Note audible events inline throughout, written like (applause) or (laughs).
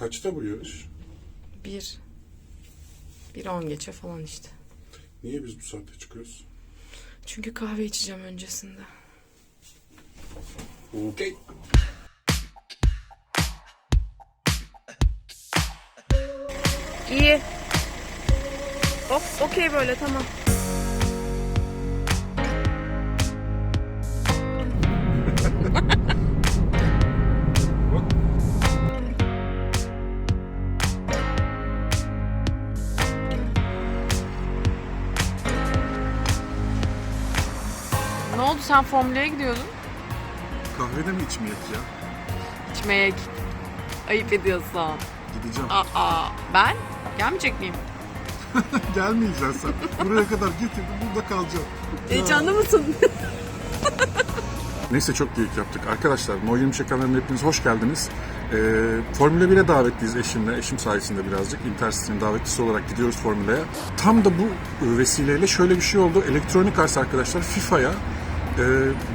Kaçta bu yarış? Bir. Bir on geçe falan işte. Niye biz bu saatte çıkıyoruz? Çünkü kahve içeceğim öncesinde. Okey. İyi. Hop, okey böyle tamam. Sen Formula'ya gidiyordun? Kahvede mi içmeyek ya? İçmeye. Ayıp ediyorsun. Gideceğim. Aa, ben gelmeyecek miyim? (laughs) Gelmeyeceksin sen. Buraya kadar getirdim burada kalacağım. Heyecanlı mısın? (laughs) Neyse çok geyik yaptık. Arkadaşlar 20 Şekerlerine hepiniz hoş geldiniz. Ee, Formula 1'e davetliyiz eşimle. Eşim sayesinde birazcık. Intercity'nin davetlisi olarak gidiyoruz Formula'ya. Tam da bu vesileyle şöyle bir şey oldu. Electronic Arts arkadaşlar FIFA'ya e,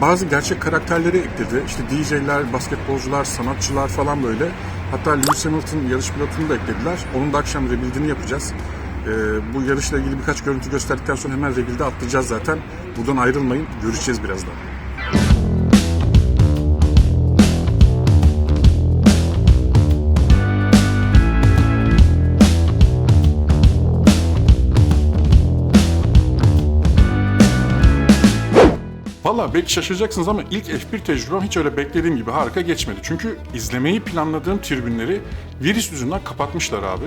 bazı gerçek karakterleri ekledi. İşte DJ'ler, basketbolcular, sanatçılar falan böyle. Hatta Lewis Hamilton yarış pilotunu da eklediler. Onun da akşam rebuild'ini yapacağız. Ee, bu yarışla ilgili birkaç görüntü gösterdikten sonra hemen rebuild'e atlayacağız zaten. Buradan ayrılmayın. Görüşeceğiz birazdan. Valla belki şaşıracaksınız ama ilk F1 tecrübem hiç öyle beklediğim gibi harika geçmedi. Çünkü izlemeyi planladığım tribünleri virüs yüzünden kapatmışlar abi.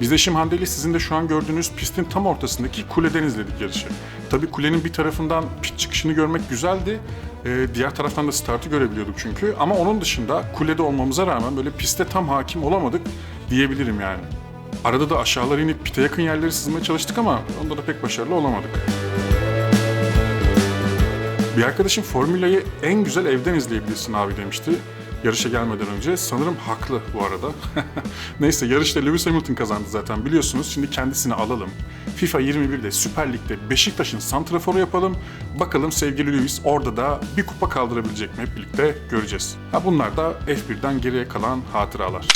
Biz de şimdi Hande sizin de şu an gördüğünüz pistin tam ortasındaki kuleden izledik yarışı. Tabii kulenin bir tarafından pit çıkışını görmek güzeldi. Ee, diğer taraftan da startı görebiliyorduk çünkü. Ama onun dışında kulede olmamıza rağmen böyle piste tam hakim olamadık diyebilirim yani. Arada da aşağılara inip pite yakın yerleri sızmaya çalıştık ama onda da pek başarılı olamadık. Bir arkadaşım Formula'yı en güzel evden izleyebilirsin abi demişti. Yarışa gelmeden önce. Sanırım haklı bu arada. (laughs) Neyse yarışta Lewis Hamilton kazandı zaten biliyorsunuz. Şimdi kendisini alalım. FIFA 21'de Süper Lig'de Beşiktaş'ın santraforu yapalım. Bakalım sevgili Lewis orada da bir kupa kaldırabilecek mi hep birlikte göreceğiz. Ha bunlar da F1'den geriye kalan hatıralar.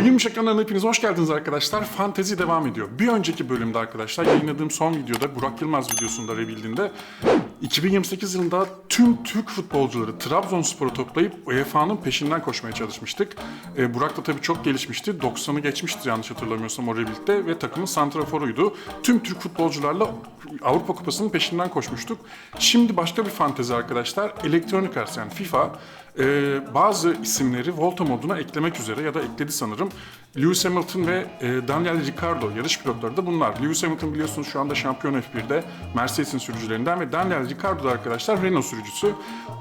O 20 şakanlarına hepiniz hoş geldiniz arkadaşlar. Fantezi devam ediyor. Bir önceki bölümde arkadaşlar yayınladığım son videoda Burak Yılmaz videosunda rebildiğinde 2028 yılında tüm Türk futbolcuları Trabzonspor'u toplayıp UEFA'nın peşinden koşmaya çalışmıştık. Ee, Burak da tabii çok gelişmişti. 90'ı geçmiştir yanlış hatırlamıyorsam o rebuild'de ve takımın santraforuydu. Tüm Türk futbolcularla Avrupa Kupası'nın peşinden koşmuştuk. Şimdi başka bir fantezi arkadaşlar. Electronic Arts yani FIFA e, bazı isimleri Volta moduna eklemek üzere ya da ekledi sanırım. Lewis Hamilton ve e, Daniel Ricciardo yarış pilotları da bunlar. Lewis Hamilton biliyorsunuz şu anda şampiyon F1'de Mercedes'in sürücülerinden ve Daniel Ricciardo da arkadaşlar Renault sürücüsü.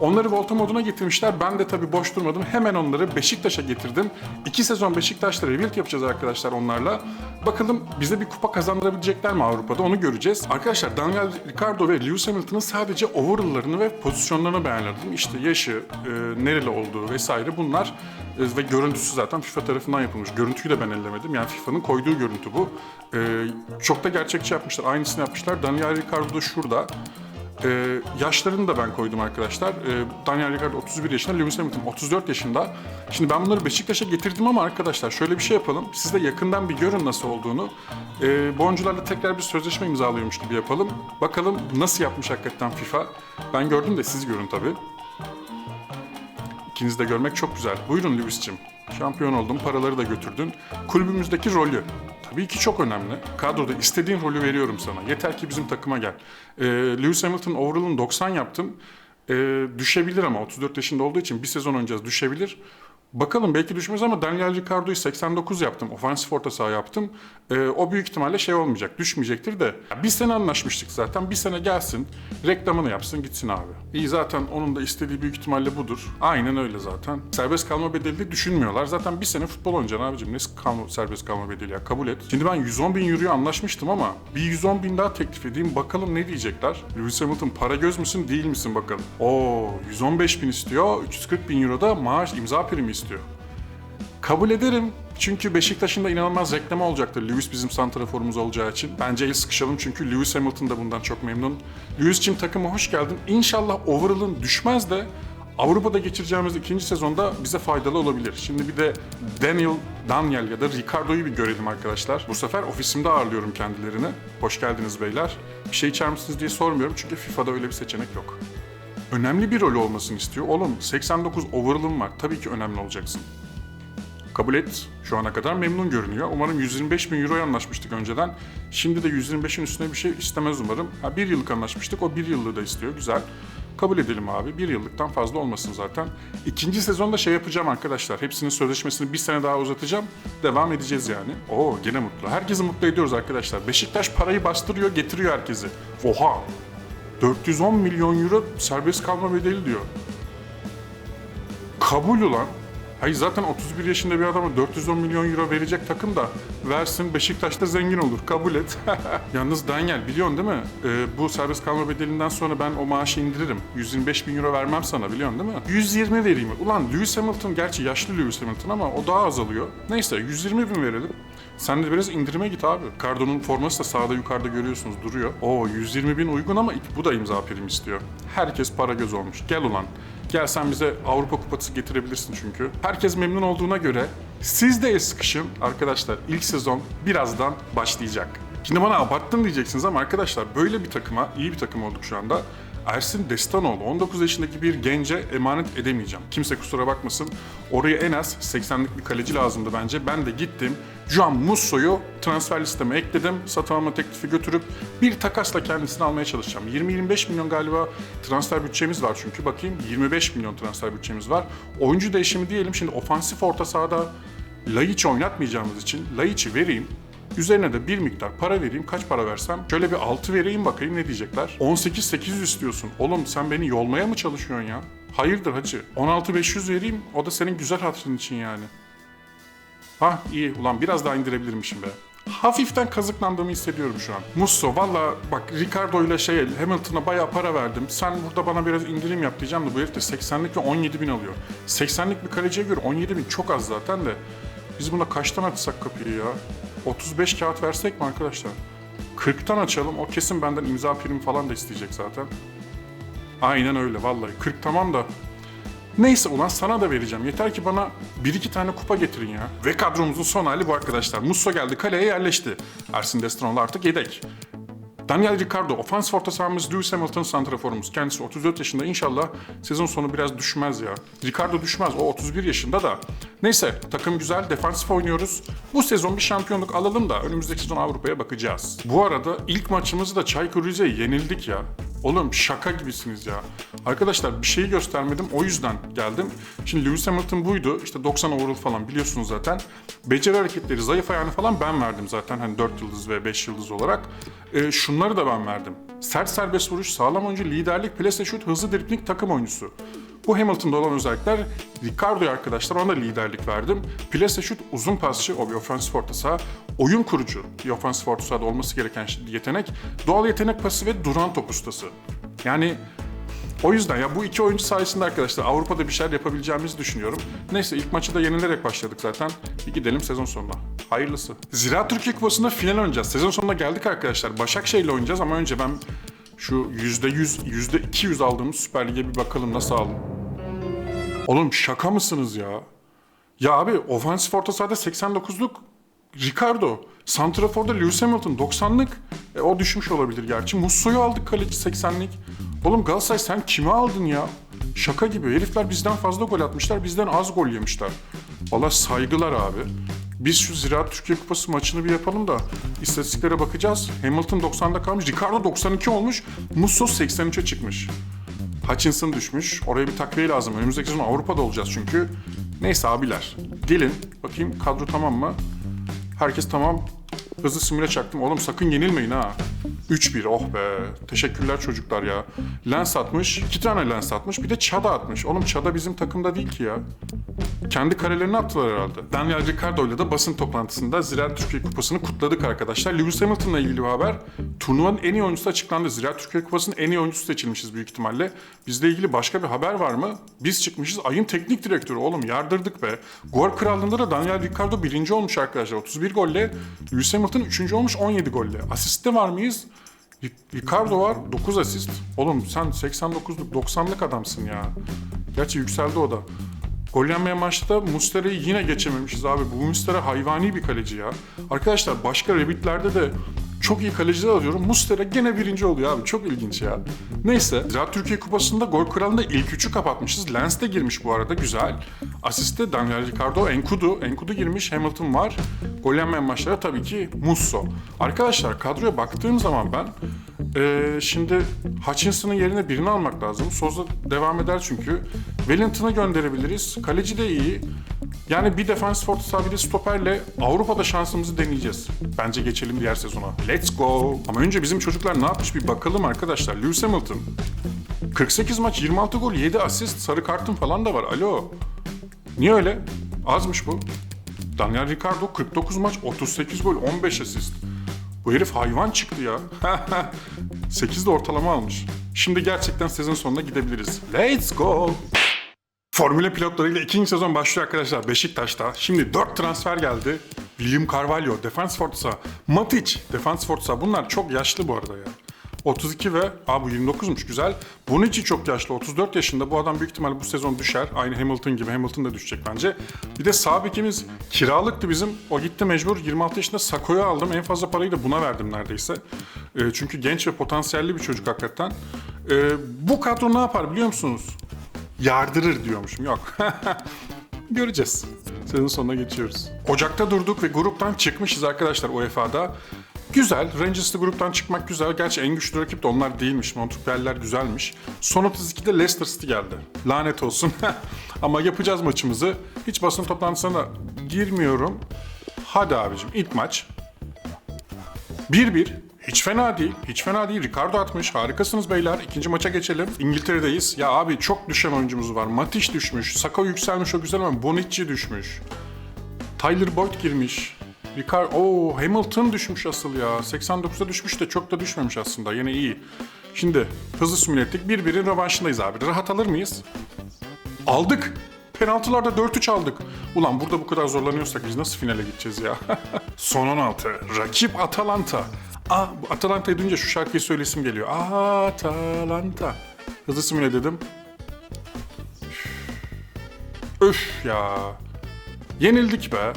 Onları Volta moduna getirmişler. Ben de tabii boş durmadım. Hemen onları Beşiktaş'a getirdim. İki sezon Beşiktaş'ta rebuild yapacağız arkadaşlar onlarla. Bakalım bize bir kupa kazandırabilecekler mi Avrupa'da onu göreceğiz. Arkadaşlar Daniel Ricciardo ve Lewis Hamilton'ın sadece overall'larını ve pozisyonlarını beğendim. İşte yaşı, e, nereli olduğu vesaire bunlar e, ve görüntüsü zaten FIFA tarafından yapılmış. Görüntüyü de ben ellemedim. Yani FIFA'nın koyduğu görüntü bu. E, çok da gerçekçi yapmışlar. Aynısını yapmışlar. Daniel Ricciardo da şurada. E, yaşlarını da ben koydum arkadaşlar. E, Daniel Ricciardo 31 yaşında, Lewis Hamilton 34 yaşında. Şimdi ben bunları Beşiktaş'a getirdim ama arkadaşlar şöyle bir şey yapalım. Siz de yakından bir görün nasıl olduğunu. E, bu tekrar bir sözleşme imzalıyormuş gibi yapalım. Bakalım nasıl yapmış hakikaten FIFA. Ben gördüm de siz görün tabii. İkinizi de görmek çok güzel. Buyurun Lewis'cim. Şampiyon oldun, paraları da götürdün. Kulübümüzdeki rolü. Tabii ki çok önemli. Kadroda istediğin rolü veriyorum sana. Yeter ki bizim takıma gel. Ee, Lewis Hamilton overall'ın 90 yaptım. Ee, düşebilir ama 34 yaşında olduğu için bir sezon oynayacağız düşebilir. Bakalım belki düşmez ama Daniel Ricciardo'yu 89 yaptım. Ofansif orta saha yaptım. Ee, o büyük ihtimalle şey olmayacak. Düşmeyecektir de. Bir sene anlaşmıştık zaten. Bir sene gelsin. Reklamını yapsın gitsin abi. İyi zaten onun da istediği büyük ihtimalle budur. Aynen öyle zaten. Serbest kalma bedeli de düşünmüyorlar. Zaten bir sene futbol oynayacaksın abicim. Ne kalma, serbest kalma bedeli ya kabul et. Şimdi ben 110 bin euroya anlaşmıştım ama bir 110 bin daha teklif edeyim. Bakalım ne diyecekler. Lewis Hamilton para göz müsün değil misin bakalım. Oo 115 bin istiyor. 340 bin euro da maaş imza primi istiyor. Kabul ederim. Çünkü Beşiktaş'ın da inanılmaz reklamı olacaktır. Lewis bizim santraforumuz olacağı için. Bence el sıkışalım çünkü Lewis Hamilton da bundan çok memnun. Lewis'cim takıma hoş geldin. İnşallah overall'ın düşmez de Avrupa'da geçireceğimiz ikinci sezonda bize faydalı olabilir. Şimdi bir de Daniel, Daniel ya da Ricardo'yu bir görelim arkadaşlar. Bu sefer ofisimde ağırlıyorum kendilerini. Hoş geldiniz beyler. Bir şey içer misiniz diye sormuyorum çünkü FIFA'da öyle bir seçenek yok. Önemli bir rol olmasını istiyor. Oğlum 89 overall'ım var. Tabii ki önemli olacaksın. Kabul et. Şu ana kadar memnun görünüyor. Umarım 125 bin euroya anlaşmıştık önceden. Şimdi de 125'in üstüne bir şey istemez umarım. Ha, bir yıllık anlaşmıştık. O bir yıllığı da istiyor. Güzel. Kabul edelim abi. Bir yıllıktan fazla olmasın zaten. İkinci sezonda şey yapacağım arkadaşlar. Hepsinin sözleşmesini bir sene daha uzatacağım. Devam edeceğiz yani. Oo gene mutlu. Herkesi mutlu ediyoruz arkadaşlar. Beşiktaş parayı bastırıyor, getiriyor herkesi. Oha! 410 milyon euro serbest kalma bedeli diyor. Kabul ulan. Hayır zaten 31 yaşında bir adama 410 milyon euro verecek takım da versin Beşiktaş'ta zengin olur. Kabul et. (laughs) Yalnız Daniel biliyorsun değil mi? Ee, bu serbest kalma bedelinden sonra ben o maaşı indiririm. 125 bin euro vermem sana biliyorsun değil mi? 120 vereyim. Ulan Lewis Hamilton gerçi yaşlı Lewis Hamilton ama o daha az alıyor. Neyse 120 bin verelim. Sen de biraz indirime git abi. Cardo'nun forması da sağda yukarıda görüyorsunuz duruyor. Oo 120 bin uygun ama bu da imza prim istiyor. Herkes para göz olmuş. Gel ulan. Gel sen bize Avrupa Kupası getirebilirsin çünkü. Herkes memnun olduğuna göre siz de sıkışın arkadaşlar. İlk sezon birazdan başlayacak. Şimdi bana abarttın diyeceksiniz ama arkadaşlar böyle bir takıma, iyi bir takım olduk şu anda. Ersin Destanoğlu 19 yaşındaki bir gence emanet edemeyeceğim. Kimse kusura bakmasın. Oraya en az 80'lik bir kaleci lazımdı bence. Ben de gittim. Juan Musso'yu transfer listeme ekledim. Satın alma teklifi götürüp bir takasla kendisini almaya çalışacağım. 20-25 milyon galiba transfer bütçemiz var çünkü. Bakayım 25 milyon transfer bütçemiz var. Oyuncu değişimi diyelim. Şimdi ofansif orta sahada Laiç'i oynatmayacağımız için Laiç'i vereyim. Üzerine de bir miktar para vereyim. Kaç para versem? Şöyle bir 6 vereyim bakayım ne diyecekler. 18-800 istiyorsun. Oğlum sen beni yolmaya mı çalışıyorsun ya? Hayırdır hacı? 16-500 vereyim. O da senin güzel hatırın için yani. Ha iyi. Ulan biraz daha indirebilirmişim be. Hafiften kazıklandığımı hissediyorum şu an. Musso valla bak Ricardo ile şey Hamilton'a bayağı para verdim. Sen burada bana biraz indirim yap diyeceğim de bu herif de 80'lik ve 17 bin alıyor. 80'lik bir kaleciye göre 17 bin çok az zaten de. Biz buna kaçtan açsak kapıyı ya? 35 kağıt versek mi arkadaşlar? 40'tan açalım. O kesin benden imza prim falan da isteyecek zaten. Aynen öyle vallahi. 40 tamam da. Neyse ulan sana da vereceğim. Yeter ki bana bir iki tane kupa getirin ya. Ve kadromuzun son hali bu arkadaşlar. Musso geldi kaleye yerleşti. Ersin Destanoğlu artık yedek. Daniel Ricardo, ofans orta sahamız Lewis Hamilton santraforumuz. Kendisi 34 yaşında inşallah sezon sonu biraz düşmez ya. Ricardo düşmez, o 31 yaşında da. Neyse takım güzel, defansif oynuyoruz. Bu sezon bir şampiyonluk alalım da önümüzdeki sezon Avrupa'ya bakacağız. Bu arada ilk maçımızı da Çaykur Rize'ye yenildik ya. Oğlum şaka gibisiniz ya. Arkadaşlar bir şeyi göstermedim o yüzden geldim. Şimdi Lewis Hamilton buydu. İşte 90 overall falan biliyorsunuz zaten. Beceri hareketleri, zayıf ayağını falan ben verdim zaten. Hani 4 yıldız ve 5 yıldız olarak. Ee, şunları da ben verdim. Sert serbest vuruş, sağlam oyuncu, liderlik, plase şut, hızlı dripling, takım oyuncusu. Bu Hamilton'da olan özellikler Ricardo'ya arkadaşlar ona liderlik verdim. Plase şut uzun pasçı, o bir ofansif orta saha. Oyun kurucu, bir ofansif orta sahada olması gereken yetenek. Doğal yetenek pası ve duran top ustası. Yani o yüzden ya bu iki oyuncu sayesinde arkadaşlar Avrupa'da bir şeyler yapabileceğimizi düşünüyorum. Neyse ilk maçı da yenilerek başladık zaten. Bir gidelim sezon sonuna. Hayırlısı. Ziraat Türkiye Kupası'nda final oynayacağız. Sezon sonuna geldik arkadaşlar. Başakşehir'le oynayacağız ama önce ben şu %100, %200 aldığımız Süper Lig'e bir bakalım nasıl aldım. Oğlum şaka mısınız ya? Ya abi ofansif orta sahada 89'luk Ricardo. Santrafor'da Lewis Hamilton 90'lık. E, o düşmüş olabilir gerçi. Musso'yu aldık kaleci 80'lik. Oğlum Galatasaray sen kimi aldın ya? Şaka gibi. Herifler bizden fazla gol atmışlar, bizden az gol yemişler. Valla saygılar abi. Biz şu Ziraat Türkiye Kupası maçını bir yapalım da istatistiklere bakacağız. Hamilton 90'da kalmış, Ricardo 92 olmuş, Musso 83'e çıkmış. Hutchinson düşmüş. Oraya bir takviye lazım. Önümüzdeki sezon Avrupa'da olacağız çünkü. Neyse abiler. Gelin. Bakayım kadro tamam mı? Herkes tamam. Hızlı simüle çaktım. Oğlum sakın yenilmeyin ha. 3-1 oh be. Teşekkürler çocuklar ya. Lens atmış. iki tane lens atmış. Bir de Çada atmış. Oğlum Çada bizim takımda değil ki ya. Kendi karelerini attılar herhalde. Daniel Ricardo ile de basın toplantısında Ziraat Türkiye Kupası'nı kutladık arkadaşlar. Lewis Hamilton'la ilgili bir haber. Turnuvanın en iyi oyuncusu açıklandı. Ziraat Türkiye Kupası'nın en iyi oyuncusu seçilmişiz büyük ihtimalle. Bizle ilgili başka bir haber var mı? Biz çıkmışız. Ayın teknik direktörü oğlum yardırdık be. Gol krallığında da Daniel Ricardo birinci olmuş arkadaşlar. 31 golle. Lewis Hamilton üçüncü olmuş 17 golle. Asiste var mıyız? Ricardo var 9 asist. Oğlum sen 89'luk 90'lık adamsın ya. Gerçi yükseldi o da. Gol yenmeyen maçta Mustera'yı yine geçememişiz abi. Bu Mustera hayvani bir kaleci ya. Arkadaşlar başka Rabbit'lerde de çok iyi kaleciler alıyorum. Mustera gene birinci oluyor abi. Çok ilginç ya. Neyse. Ziraat Türkiye Kupası'nda gol kralında ilk üçü kapatmışız. Lens de girmiş bu arada. Güzel. Asiste Daniel Ricardo, Enkudu. Enkudu girmiş. Hamilton var. Gol yenmeyen maçlara tabii ki Musso. Arkadaşlar kadroya baktığım zaman ben ee, şimdi Hutchinson'ın yerine birini almak lazım. Sosa devam eder çünkü. Wellington'ı gönderebiliriz. Kaleci de iyi. Yani bir defans fortress bir de stoperle Avrupa'da şansımızı deneyeceğiz. Bence geçelim diğer sezona. Let's go. Ama önce bizim çocuklar ne yapmış bir bakalım arkadaşlar. Lewis Hamilton. 48 maç 26 gol 7 asist sarı kartın falan da var. Alo. Niye öyle? Azmış bu. Daniel Ricardo 49 maç 38 gol 15 asist. Bu herif hayvan çıktı ya. (laughs) 8 de ortalama almış. Şimdi gerçekten sezon sonuna gidebiliriz. Let's go. Formula pilotlarıyla ikinci sezon başlıyor arkadaşlar Beşiktaş'ta. Şimdi 4 transfer geldi. William Carvalho, Defense Forza, Matic, Defense Forza. Bunlar çok yaşlı bu arada ya. 32 ve, aa bu 29'muş güzel. Bunun için çok yaşlı, 34 yaşında. Bu adam büyük ihtimalle bu sezon düşer. Aynı Hamilton gibi, Hamilton da düşecek bence. Bir de sağ bekimiz kiralıktı bizim. O gitti mecbur. 26 yaşında Sako'yu aldım. En fazla parayı da buna verdim neredeyse. Ee, çünkü genç ve potansiyelli bir çocuk hakikaten. Ee, bu kadro ne yapar biliyor musunuz? Yardırır diyormuşum. Yok. (laughs) Göreceğiz. Sezon sonuna geçiyoruz. Ocakta durduk ve gruptan çıkmışız arkadaşlar UEFA'da. Güzel. Rangers'lı gruptan çıkmak güzel. Gerçi en güçlü rakip de onlar değilmiş. Montpellier'ler güzelmiş. Son 32'de Leicester City geldi. Lanet olsun. (laughs) Ama yapacağız maçımızı. Hiç basın toplantısına girmiyorum. Hadi abicim ilk maç. 1-1. Hiç fena değil. Hiç fena değil. Ricardo atmış. Harikasınız beyler. İkinci maça geçelim. İngiltere'deyiz. Ya abi çok düşen oyuncumuz var. Matiş düşmüş. Saka yükselmiş o güzel ama Bonucci düşmüş. Tyler Boyd girmiş. Ricardo, Oo, Hamilton düşmüş asıl ya. 89'da düşmüş de çok da düşmemiş aslında. Yine iyi. Şimdi hızlı simüle ettik. Bir birin rövanşındayız abi. Rahat alır mıyız? Aldık. Penaltılarda 4-3 aldık. Ulan burada bu kadar zorlanıyorsak biz nasıl finale gideceğiz ya? (laughs) Son 16. Rakip Atalanta. Aa, bu Atalanta'yı duyunca şu şarkıyı söylesim geliyor. Atalanta. Hızlı simüle dedim. Öf ya. Yenildik be.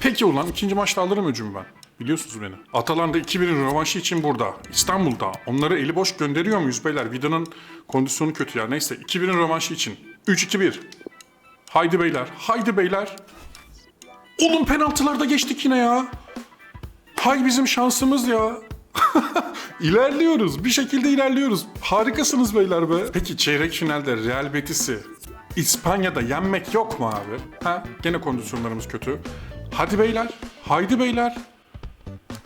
Peki ulan ikinci maçta alırım öcümü ben. Biliyorsunuz beni. Atalanta 2-1'in rövanşı için burada. İstanbul'da. Onları eli boş gönderiyor muyuz beyler? Vida'nın kondisyonu kötü ya. Neyse 2-1'in rövanşı için. 3-2-1. Haydi beyler. Haydi beyler. Oğlum penaltılarda geçtik yine ya. Hay bizim şansımız ya. (laughs) İlerliyoruz. Bir şekilde ilerliyoruz. Harikasınız beyler be. Peki çeyrek finalde Real Betis'i İspanya'da yenmek yok mu abi? Ha? Gene kondisyonlarımız kötü. Hadi beyler. Haydi beyler.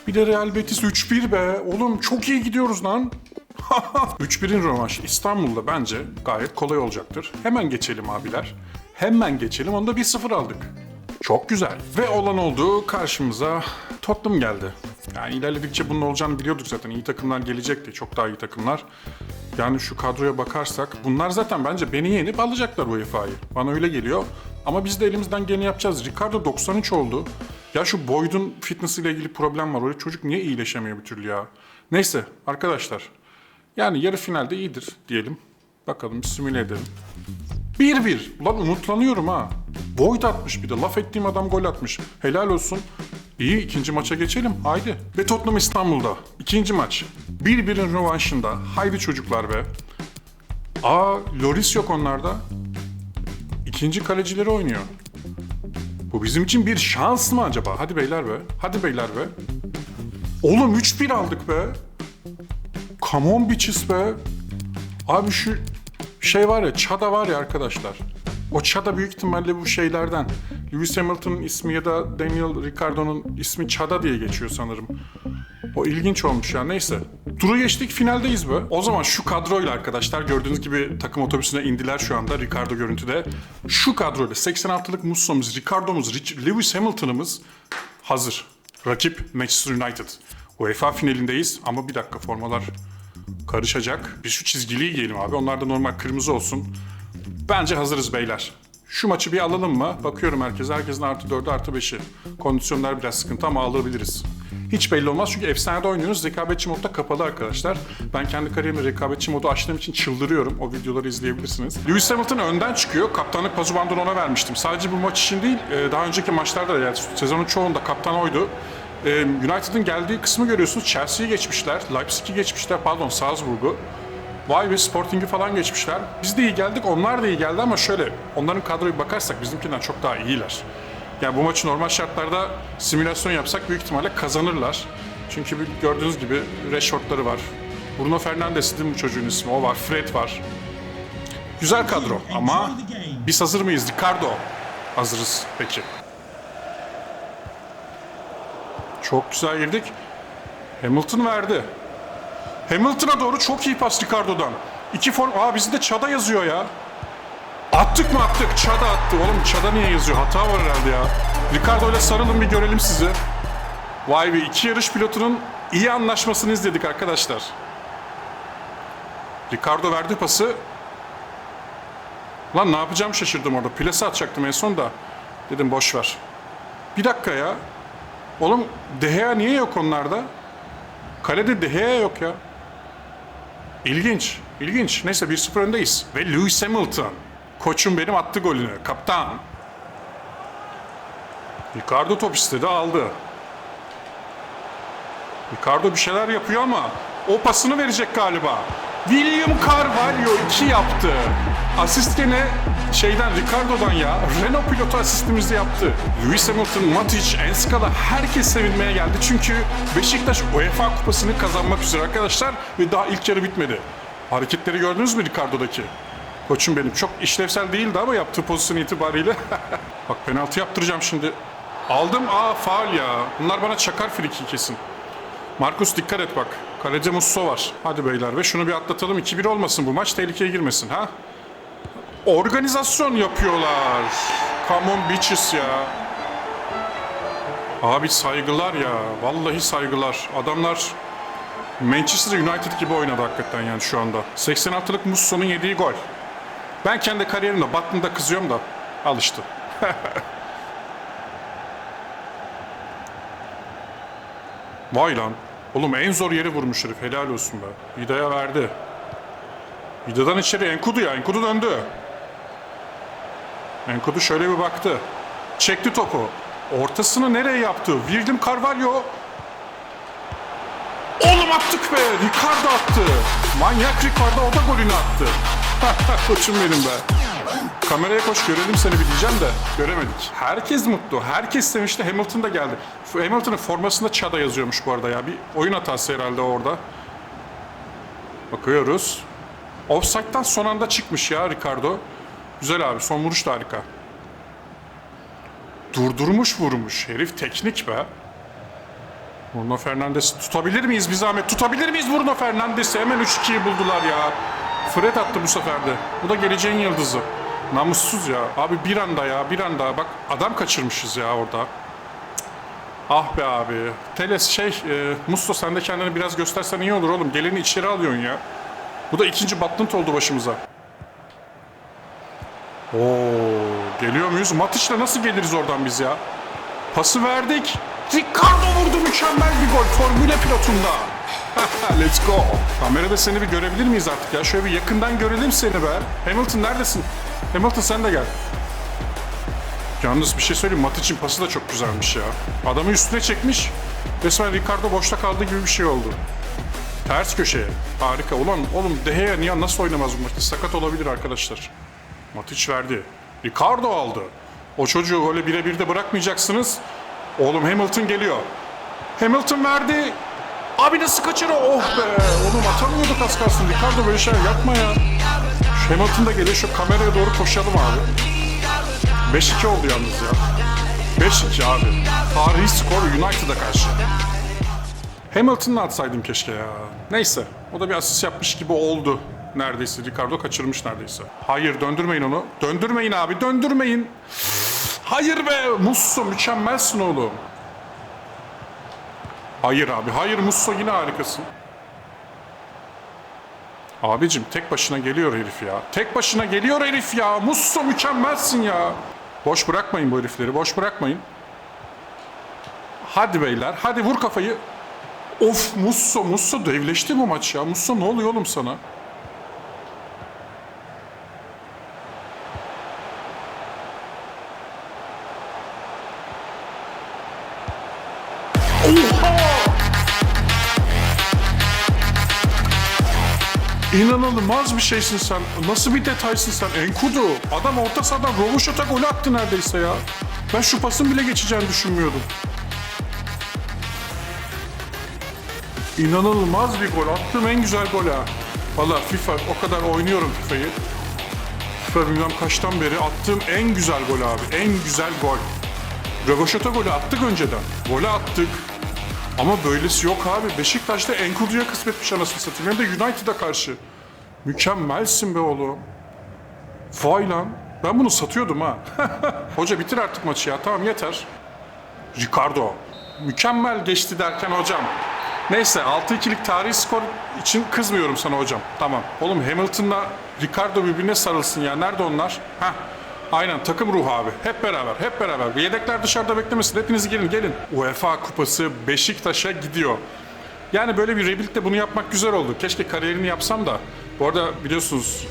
Bir de Real Betis 3-1 be. Oğlum çok iyi gidiyoruz lan. (laughs) 3-1'in rövanşı İstanbul'da bence gayet kolay olacaktır. Hemen geçelim abiler. Hemen geçelim. Onda 1-0 aldık. Çok güzel. Ve olan oldu karşımıza Tottenham geldi. Yani ilerledikçe bunun olacağını biliyorduk zaten. İyi takımlar gelecekti. Çok daha iyi takımlar. Yani şu kadroya bakarsak bunlar zaten bence beni yenip alacaklar UEFA'yı. Bana öyle geliyor. Ama biz de elimizden geleni yapacağız. Ricardo 93 oldu. Ya şu Boyd'un fitness ile ilgili problem var. O çocuk niye iyileşemiyor bir türlü ya? Neyse arkadaşlar. Yani yarı finalde iyidir diyelim. Bakalım simüle edelim. 1-1. Ulan umutlanıyorum ha. Boyd atmış bir de. Laf ettiğim adam gol atmış. Helal olsun. İyi ikinci maça geçelim. Haydi. Ve Tottenham İstanbul'da. İkinci maç. 1-1'in rövanşında. Haydi çocuklar be. Aa Loris yok onlarda. İkinci kalecileri oynuyor. Bu bizim için bir şans mı acaba? Hadi beyler be. Hadi beyler be. Oğlum 3-1 aldık be. Come on bitches be. Abi şu şey var ya, Çada var ya arkadaşlar. O Çada büyük ihtimalle bu şeylerden. Lewis Hamilton'ın ismi ya da Daniel Ricciardo'nun ismi Çada diye geçiyor sanırım. O ilginç olmuş ya neyse. Turu geçtik finaldeyiz be. O zaman şu kadroyla arkadaşlar gördüğünüz gibi takım otobüsüne indiler şu anda Ricardo görüntüde. Şu kadroyla 86'lık Musso'muz, Ricardo'muz, Rich- Lewis Hamilton'ımız hazır. Rakip Manchester United. UEFA finalindeyiz ama bir dakika formalar karışacak. Biz şu çizgiliyi giyelim abi. Onlar da normal kırmızı olsun. Bence hazırız beyler. Şu maçı bir alalım mı? Bakıyorum herkese. Herkesin artı 4'ü artı 5'i. Kondisyonlar biraz sıkıntı ama alabiliriz. Hiç belli olmaz çünkü efsanede oynuyoruz. Rekabetçi modda kapalı arkadaşlar. Ben kendi kariyerimde rekabetçi modu açtığım için çıldırıyorum. O videoları izleyebilirsiniz. Lewis Hamilton önden çıkıyor. Kaptanlık pazu bandını ona vermiştim. Sadece bu maç için değil, e, daha önceki maçlarda da yani sezonun çoğunda kaptan oydu. E, United'ın geldiği kısmı görüyorsunuz. Chelsea'yi geçmişler, Leipzig'i geçmişler, pardon Salzburg'u. Vay be Sporting'i falan geçmişler. Biz de iyi geldik, onlar da iyi geldi ama şöyle, onların kadroya bakarsak bizimkinden çok daha iyiler. Yani bu maçı normal şartlarda simülasyon yapsak büyük ihtimalle kazanırlar. Çünkü gördüğünüz gibi Rashford'ları var. Bruno Fernandes değil mi çocuğun ismi? O var, Fred var. Güzel kadro ama biz hazır mıyız? Ricardo. Hazırız peki. Çok güzel girdik. Hamilton verdi. Hamilton'a doğru çok iyi pas Ricardo'dan. İki form... Aa bizde de Çada yazıyor ya. Attık mı attık? Çada attı. Oğlum Çada niye yazıyor? Hata var herhalde ya. Ricardo ile sarılın bir görelim sizi. Vay be iki yarış pilotunun iyi anlaşmasını izledik arkadaşlar. Ricardo verdi pası. Lan ne yapacağım şaşırdım orada. Plase atacaktım en son da. Dedim boş ver. Bir dakika ya. Oğlum De Gea niye yok onlarda? Kalede De Gea yok ya. İlginç, ilginç. Neyse 1-0 öndeyiz. Ve Lewis Hamilton. Koçum benim attı golünü. Kaptan. Ricardo top istedi aldı. Ricardo bir şeyler yapıyor ama o pasını verecek galiba. William Carvalho 2 yaptı. Asist gene şeyden Ricardo'dan ya. Renault pilotu asistimizi yaptı. Lewis Hamilton, Matic, Enskala herkes sevinmeye geldi. Çünkü Beşiktaş UEFA kupasını kazanmak üzere arkadaşlar ve daha ilk yarı bitmedi. Hareketleri gördünüz mü Ricardo'daki? Koçum benim çok işlevsel değildi ama yaptığı pozisyon itibariyle. (laughs) Bak penaltı yaptıracağım şimdi. Aldım. Aa faul ya. Bunlar bana çakar friki kesin. Markus dikkat et bak. Kaleci Musso var. Hadi beyler ve şunu bir atlatalım. 2-1 olmasın bu maç. Tehlikeye girmesin ha. Organizasyon yapıyorlar. Come on bitches ya. Abi saygılar ya. Vallahi saygılar. Adamlar Manchester United gibi oynadı hakikaten yani şu anda. 86'lık Musso'nun yediği gol. Ben kendi kariyerimde Batman'da kızıyorum da al işte. (laughs) Vay lan. Oğlum en zor yeri vurmuş herif. Helal olsun be. Vida'ya verdi. Vida'dan içeri Enkudu ya. Enkudu döndü. Enkudu şöyle bir baktı. Çekti topu. Ortasını nereye yaptı? William Carvalho. Oğlum attık be. Ricardo attı. Manyak Ricardo o da golünü attı. (laughs) Koçum benim be. Kameraya koş görelim seni bir diyeceğim de göremedik. Herkes mutlu. Herkes sevinçli. Hamilton da geldi. Hamilton'ın formasında Çada yazıyormuş bu arada ya. Bir oyun hatası herhalde orada. Bakıyoruz. Offside'dan son anda çıkmış ya Ricardo. Güzel abi. Son vuruş da harika. Durdurmuş vurmuş. Herif teknik be. Bruno Fernandes'i tutabilir miyiz bir zahmet? Tutabilir miyiz Bruno Fernandes'i? Hemen 3-2'yi buldular ya. Fred attı bu sefer de. Bu da geleceğin yıldızı. Namussuz ya. Abi bir anda ya bir anda. Bak adam kaçırmışız ya orada. Ah be abi. Teles şey, e, Musto sen de kendini biraz göstersen iyi olur oğlum. Geleni içeri alıyorsun ya. Bu da ikinci battınt oldu başımıza. Oo, geliyor muyuz? Matic'le nasıl geliriz oradan biz ya? Pası verdik. Ricardo vurdu mükemmel bir gol Formüle pilotunda. (laughs) Let's go. Kamerada seni bir görebilir miyiz artık ya? Şöyle bir yakından görelim seni be. Hamilton neredesin? Hamilton sen de gel. Yalnız bir şey söyleyeyim. Matic'in pası da çok güzelmiş ya. Adamı üstüne çekmiş. Resmen Ricardo boşta kaldığı gibi bir şey oldu. Ters köşeye. Harika. Ulan oğlum De Gea niye nasıl oynamaz bu maçta? Sakat olabilir arkadaşlar. Matic verdi. Ricardo aldı. O çocuğu öyle birebir de bırakmayacaksınız. Oğlum Hamilton geliyor. Hamilton verdi. Abi nasıl kaçırıyor? Oh be. Oğlum atamıyorduk az kalsın. Ricardo böyle şeyler yapma ya. Şu Hamilton da geliyor. Şu kameraya doğru koşalım abi. 5-2 oldu yalnız ya. 5-2 abi. Tarihi skor United'a karşı. Hamilton'la atsaydım keşke ya. Neyse. O da bir asist yapmış gibi oldu. Neredeyse. Ricardo kaçırmış neredeyse. Hayır döndürmeyin onu. Döndürmeyin abi döndürmeyin. Hayır be Musso mükemmelsin oğlum. Hayır abi hayır Musso yine harikasın. Abicim tek başına geliyor herif ya. Tek başına geliyor herif ya. Musso mükemmelsin ya. Boş bırakmayın bu herifleri boş bırakmayın. Hadi beyler. Hadi vur kafayı. Of Musso. Musso devleşti bu maç ya. Musso ne oluyor oğlum sana? İnanılmaz bir şeysin sen. Nasıl bir detaysın sen? Enkudu. Adam orta sahadan Rovaşat'a gol attı neredeyse ya. Ben şu pasın bile geçeceğini düşünmüyordum. İnanılmaz bir gol. Attığım en güzel gol ha. Valla FIFA o kadar oynuyorum FIFA'yı. FIFA bilmem kaçtan beri attığım en güzel gol abi. En güzel gol. Rövaşata golü attık önceden. Golü attık. Ama böylesi yok abi. Beşiktaş'ta Enkudu'ya kısmetmiş anasını satayım. Hem de United'a karşı. Mükemmelsin be oğlum. Vay lan. Ben bunu satıyordum ha. (laughs) Hoca bitir artık maçı ya. Tamam yeter. Ricardo. Mükemmel geçti derken hocam. Neyse 6-2'lik tarihi skor için kızmıyorum sana hocam. Tamam. Oğlum Hamilton'la Ricardo birbirine sarılsın ya. Nerede onlar? Heh. Aynen takım ruhu abi. Hep beraber, hep beraber. Yedekler dışarıda beklemesin. Hepiniz gelin, gelin. UEFA Kupası Beşiktaş'a gidiyor. Yani böyle bir rebuild'de bunu yapmak güzel oldu. Keşke kariyerini yapsam da. Bu arada biliyorsunuz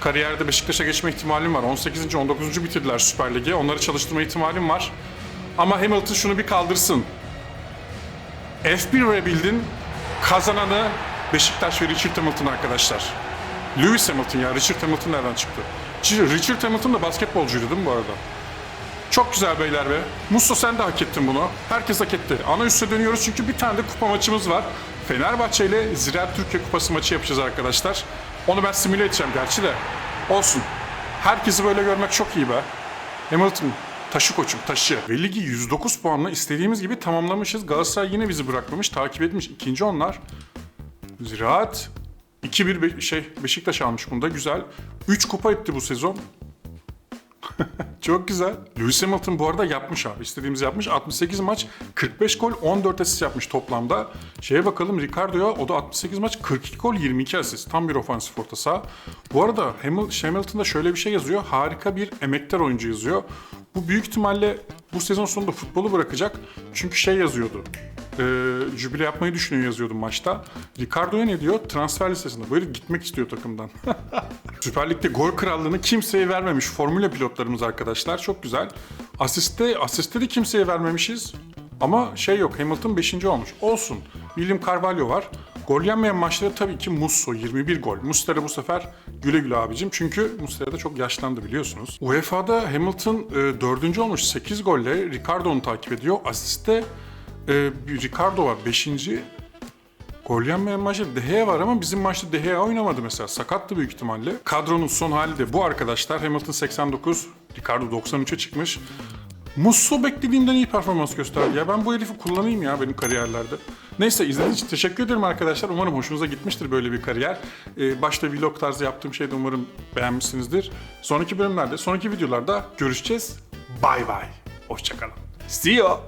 kariyerde Beşiktaş'a geçme ihtimalim var. 18. 19. bitirdiler Süper Lig'e. Onları çalıştırma ihtimalim var. Ama Hamilton şunu bir kaldırsın. F1 Rebuild'in kazananı Beşiktaş ve Richard Hamilton arkadaşlar. Lewis Hamilton ya. Richard Hamilton nereden çıktı? Richard Hamilton da basketbolcuydu değil mi bu arada? Çok güzel beyler be. Musso sen de hak ettin bunu. Herkes hak etti. Ana üste dönüyoruz çünkü bir tane de kupa maçımız var. Fenerbahçe ile Ziraat Türkiye Kupası maçı yapacağız arkadaşlar. Onu ben simüle edeceğim gerçi de. Olsun. Herkesi böyle görmek çok iyi be. Hamilton taşı koçum taşı. Ve ligi 109 puanla istediğimiz gibi tamamlamışız. Galatasaray yine bizi bırakmamış. Takip etmiş. İkinci onlar. Ziraat 2-1 Be- şey Beşiktaş almış bunda güzel. 3 kupa etti bu sezon. (laughs) Çok güzel. Lewis Hamilton bu arada yapmış abi. İstediğimizi yapmış. 68 maç, 45 gol, 14 asist yapmış toplamda. Şeye bakalım Ricardo'ya o da 68 maç, 42 gol, 22 asist. Tam bir ofansif orta saha. Bu arada Hamil- Hamilton'da şöyle bir şey yazıyor. Harika bir emektar oyuncu yazıyor. Bu büyük ihtimalle bu sezon sonunda futbolu bırakacak. Çünkü şey yazıyordu. Ee, jübile yapmayı düşünüyor yazıyordum maçta. Ricardo'ya ne diyor? Transfer listesinde. Böyle gitmek istiyor takımdan. (laughs) Süper Lig'de gol krallığını kimseye vermemiş formüle pilotlarımız arkadaşlar. Çok güzel. Asiste, asiste de kimseye vermemişiz. Ama şey yok Hamilton 5. olmuş. Olsun. William Carvalho var. Gol yenmeyen maçları tabii ki Musso 21 gol. Muslera bu sefer güle güle abicim. Çünkü Muslera da çok yaşlandı biliyorsunuz. UEFA'da Hamilton e, 4. olmuş 8 golle. Ricardo onu takip ediyor. Asiste e, Ricardo var 5. Gol yenmeyen maçta De Gea var ama bizim maçta De Gea oynamadı mesela. Sakattı büyük ihtimalle. Kadronun son hali de bu arkadaşlar. Hamilton 89, Ricardo 93'e çıkmış. Musso beklediğimden iyi performans gösterdi. Ya ben bu herifi kullanayım ya benim kariyerlerde. Neyse izlediğiniz için teşekkür ederim arkadaşlar. Umarım hoşunuza gitmiştir böyle bir kariyer. Ee, başta vlog tarzı yaptığım şeyde umarım beğenmişsinizdir. Sonraki bölümlerde, sonraki videolarda görüşeceğiz. Bay bay. Hoşçakalın. See ya.